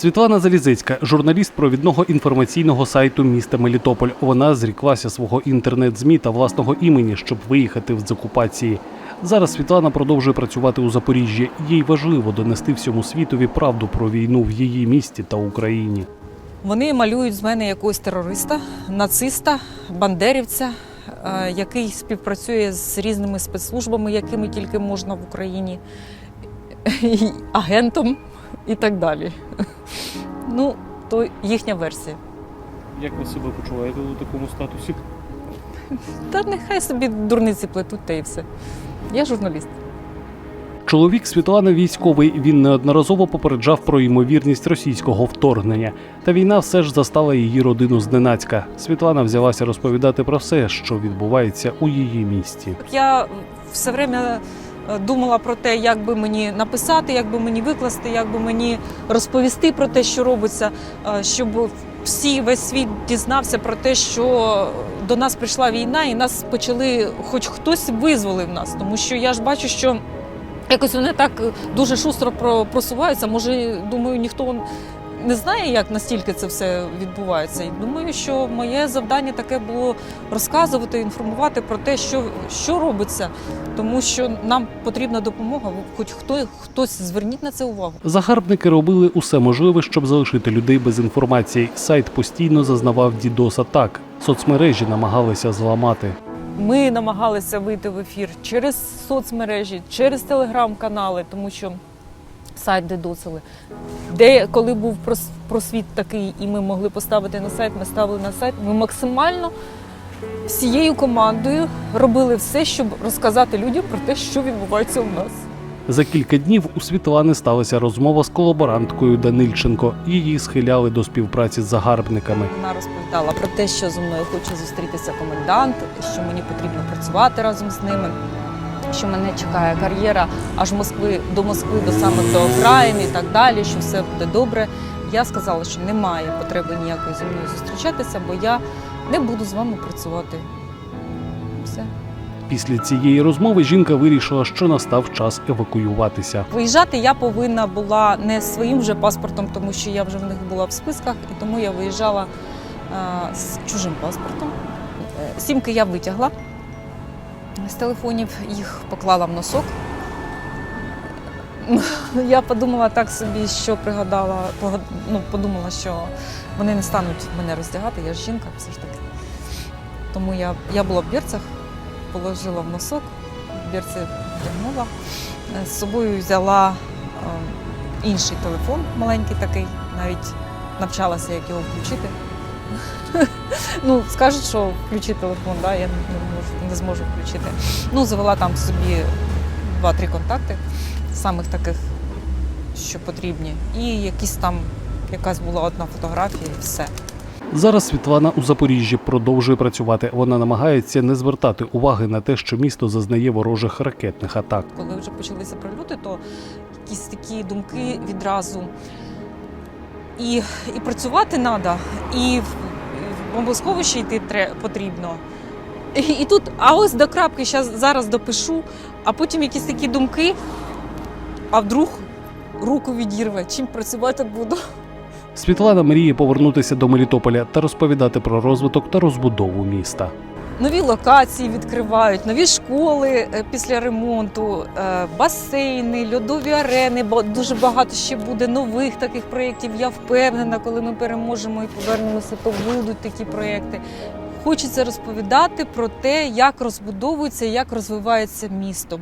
Світлана Залізицька, журналіст провідного інформаційного сайту міста Мелітополь. Вона зріклася свого інтернет-змі та власного імені, щоб виїхати з окупації. Зараз Світлана продовжує працювати у Запоріжжі. Їй важливо донести всьому світові правду про війну в її місті та Україні. Вони малюють з мене якогось терориста, нациста, бандерівця, е, який співпрацює з різними спецслужбами, якими тільки можна в Україні, агентом і так далі. Ну, то їхня версія. Як ви себе почуваєте у такому статусі? Та нехай собі дурниці плетуть та і все. Я журналіст. Чоловік Світлани військовий. Він неодноразово попереджав про ймовірність російського вторгнення. Та війна все ж застала її родину зненацька. Світлана взялася розповідати про все, що відбувається у її місті. Я все время думала про те, як би мені написати, як би мені викласти, як би мені розповісти про те, що робиться, е, щоб всі весь світ дізнався про те, що до нас прийшла війна, і нас почали, хоч хтось визволив нас, тому що я ж бачу, що. Якось вони так дуже шустро просуваються. Може, думаю, ніхто не знає, як настільки це все відбувається. І думаю, що моє завдання таке було розказувати, інформувати про те, що, що робиться, тому що нам потрібна допомога. Хоч хто хтось зверніть на це увагу. Загарбники робили усе можливе, щоб залишити людей без інформації. Сайт постійно зазнавав дідос атак. Соцмережі намагалися зламати. Ми намагалися вийти в ефір через соцмережі, через телеграм-канали, тому що сайт дедосили. Де коли був прос- просвіт такий, і ми могли поставити на сайт, ми ставили на сайт. Ми максимально всією командою робили все, щоб розказати людям про те, що відбувається у нас. За кілька днів у Світлани сталася розмова з колаборанткою Данильченко. Її схиляли до співпраці з загарбниками. Вона розповідала про те, що зі мною хоче зустрітися комендант, що мені потрібно працювати разом з ними, що мене чекає кар'єра аж Москви до Москви, до самих до окраїн і так далі, що все буде добре. Я сказала, що немає потреби ніякої зі мною зустрічатися, бо я не буду з вами працювати. Все. Після цієї розмови жінка вирішила, що настав час евакуюватися. Виїжджати я повинна була не своїм вже паспортом, тому що я вже в них була в списках, і тому я виїжджала е, з чужим паспортом. Е, Сімки я витягла з телефонів, їх поклала в носок. Я подумала так собі, що пригадала, ну, подумала, що вони не стануть мене роздягати, я ж жінка все ж таки. Тому я, я була в бірцях, положила в носок, бірці вдягнула. Е, З собою взяла е, інший телефон, маленький такий, навіть навчалася, як його включити. ну, скажуть, що включи телефон, да, я не, можу, не зможу включити. Ну, завела там собі два-три контакти, самих таких, що потрібні. І якісь там, якась була одна фотографія і все. Зараз Світлана у Запоріжжі продовжує працювати. Вона намагається не звертати уваги на те, що місто зазнає ворожих ракетних атак. коли вже почалися прильоти, то якісь такі думки відразу. І, і працювати треба, і в, бомбосховище йти потрібно. І, і тут, а ось до крапки щас, зараз допишу, а потім якісь такі думки, а вдруг руку відірве, чим працювати буду. Світлана мріє повернутися до Мелітополя та розповідати про розвиток та розбудову міста. Нові локації відкривають, нові школи е, після ремонту, е, басейни, льодові арени. Бо дуже багато ще буде нових таких проєктів. Я впевнена, коли ми переможемо і повернемося, то будуть такі проєкти. Хочеться розповідати про те, як розбудовується, як розвивається місто.